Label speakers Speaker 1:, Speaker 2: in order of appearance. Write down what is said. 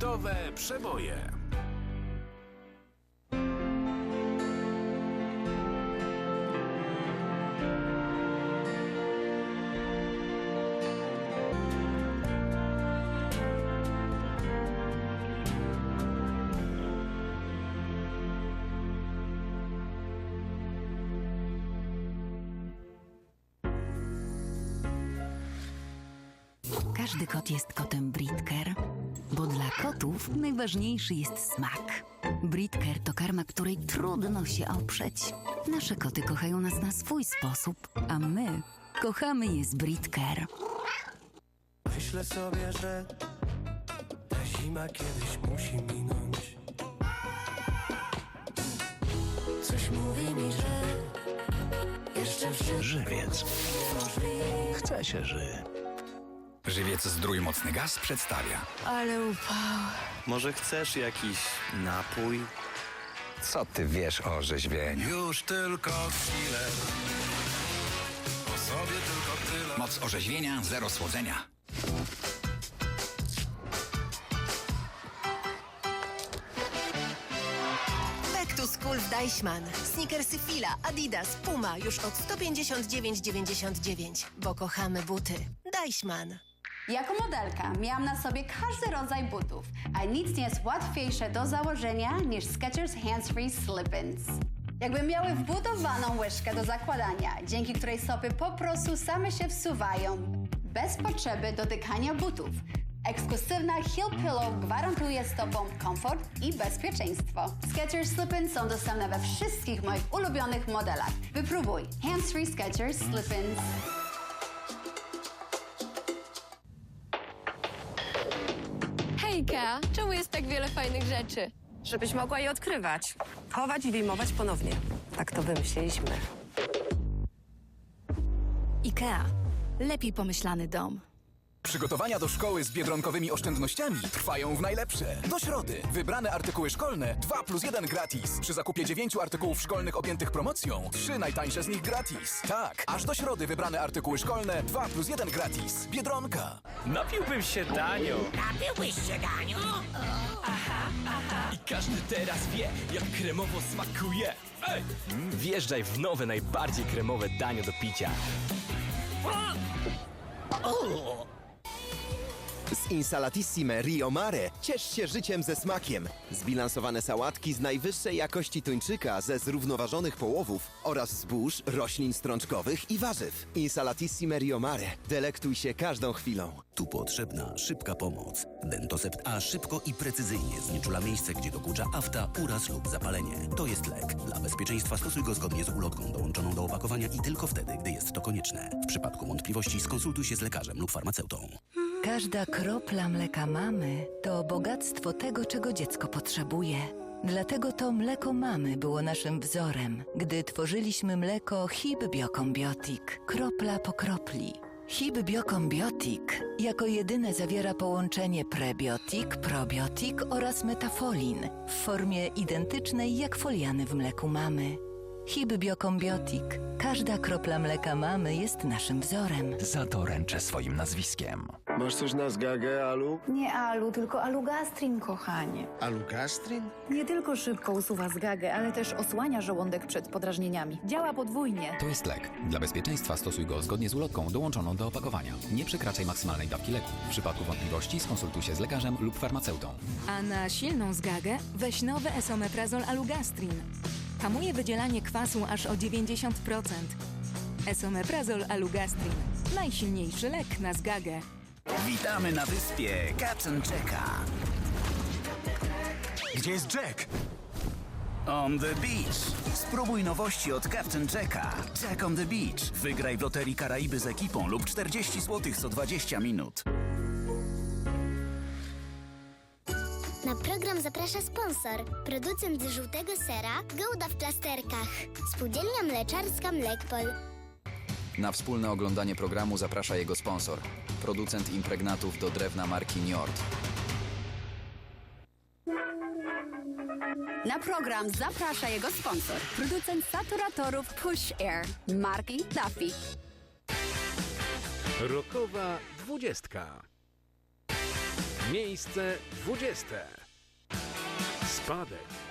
Speaker 1: Kultowe przeboje.
Speaker 2: Każdy kot jest kotem Britker, bo dla kotów najważniejszy jest smak. Britker to karma, której trudno się oprzeć. Nasze koty kochają nas na swój sposób, a my kochamy je z Britker.
Speaker 3: Myślę sobie, że ta zima kiedyś musi minąć. Coś mówi mi, że jeszcze wszystko
Speaker 4: Żywiec. Chce się ży.
Speaker 5: Żywiec Zdrój Mocny Gaz przedstawia.
Speaker 2: Ale upał.
Speaker 4: Może chcesz jakiś napój?
Speaker 5: Co ty wiesz o rzeźbieniu?
Speaker 1: Już tylko chwilę. O sobie tylko tyle.
Speaker 5: Moc orzeźwienia, zero słodzenia.
Speaker 6: Back to School w Deichmann. Snickersy Fila, Adidas, Puma już od 159,99, bo kochamy buty. Deichmann.
Speaker 7: Jako modelka miałam na sobie każdy rodzaj butów, a nic nie jest łatwiejsze do założenia niż Skechers Hands-Free Slip-ins. Jakby miały wbudowaną łyżkę do zakładania, dzięki której stopy po prostu same się wsuwają, bez potrzeby dotykania butów. Ekskluzywna Heel Pillow gwarantuje stopom komfort i bezpieczeństwo. Skechers Slip-ins są dostępne we wszystkich moich ulubionych modelach. Wypróbuj Hands-Free Skechers Slip-ins.
Speaker 8: Hejka, czemu jest tak wiele fajnych rzeczy?
Speaker 9: żebyś mogła je odkrywać, chować i wyjmować ponownie. Tak to wymyśliliśmy.
Speaker 10: IKEA. Lepiej pomyślany dom.
Speaker 11: Przygotowania do szkoły z biedronkowymi oszczędnościami trwają w najlepsze. Do środy. Wybrane artykuły szkolne 2 plus 1 gratis. Przy zakupie 9 artykułów szkolnych objętych promocją 3 najtańsze z nich gratis. Tak, aż do środy wybrane artykuły szkolne 2 plus 1 gratis. Biedronka.
Speaker 3: Napiłbym się Danio.
Speaker 12: I każdy teraz wie, jak kremowo smakuje. Ej! Wjeżdżaj w nowe, najbardziej kremowe danie do picia.
Speaker 13: Z Insalatissime Rio Mare ciesz się życiem ze smakiem. Zbilansowane sałatki z najwyższej jakości tuńczyka ze zrównoważonych połowów oraz zbóż, roślin strączkowych i warzyw. Insalatissime Rio Mare. Delektuj się każdą chwilą.
Speaker 4: Tu potrzebna szybka pomoc. Dentosept A szybko i precyzyjnie znieczula miejsce, gdzie dokucza afta, uraz lub zapalenie. To jest lek. Dla bezpieczeństwa stosuj go zgodnie z ulotką dołączoną do opakowania i tylko wtedy, gdy jest to konieczne. W przypadku wątpliwości skonsultuj się z lekarzem lub farmaceutą.
Speaker 2: Każda kropla mleka mamy to bogactwo tego, czego dziecko potrzebuje. Dlatego to mleko mamy było naszym wzorem, gdy tworzyliśmy mleko Hib Biokombiotik, kropla po kropli. Hib Biokombiotik jako jedyne zawiera połączenie prebiotik, probiotik oraz metafolin w formie identycznej jak foliany w mleku mamy. Hib Biokombiotik. Każda kropla mleka mamy jest naszym wzorem.
Speaker 4: Za to ręczę swoim nazwiskiem.
Speaker 3: Masz coś na zgagę, Alu?
Speaker 10: Nie alu, tylko alugastrin, kochanie.
Speaker 3: Alugastrin?
Speaker 10: Nie tylko szybko usuwa zgagę, ale też osłania żołądek przed podrażnieniami. Działa podwójnie.
Speaker 5: To jest lek. Dla bezpieczeństwa stosuj go zgodnie z ulotką dołączoną do opakowania. Nie przekraczaj maksymalnej dawki leku. W przypadku wątpliwości skonsultuj się z lekarzem lub farmaceutą.
Speaker 10: A na silną zgagę weź nowy esomeprazol alugastrin. Hamuje wydzielanie kwasu aż o 90%. Esomeprazol alugastrin. Najsilniejszy lek na zgagę.
Speaker 4: Witamy na wyspie Captain Jacka.
Speaker 12: Gdzie jest Jack?
Speaker 4: On the beach. Spróbuj nowości od Captain Jacka. Jack on the beach. Wygraj w loterii Karaiby z ekipą lub 40 zł co 20 minut.
Speaker 8: Na program zaprasza sponsor, producent żółtego sera Gouda w plasterkach. Spółdzielnia mleczarska Mlekpol.
Speaker 5: Na wspólne oglądanie programu zaprasza jego sponsor. Producent impregnatów do drewna marki Njord.
Speaker 7: Na program zaprasza jego sponsor, producent saturatorów Push Air, marki Duffy.
Speaker 1: Rokowa dwudziestka. Miejsce 20. Spadek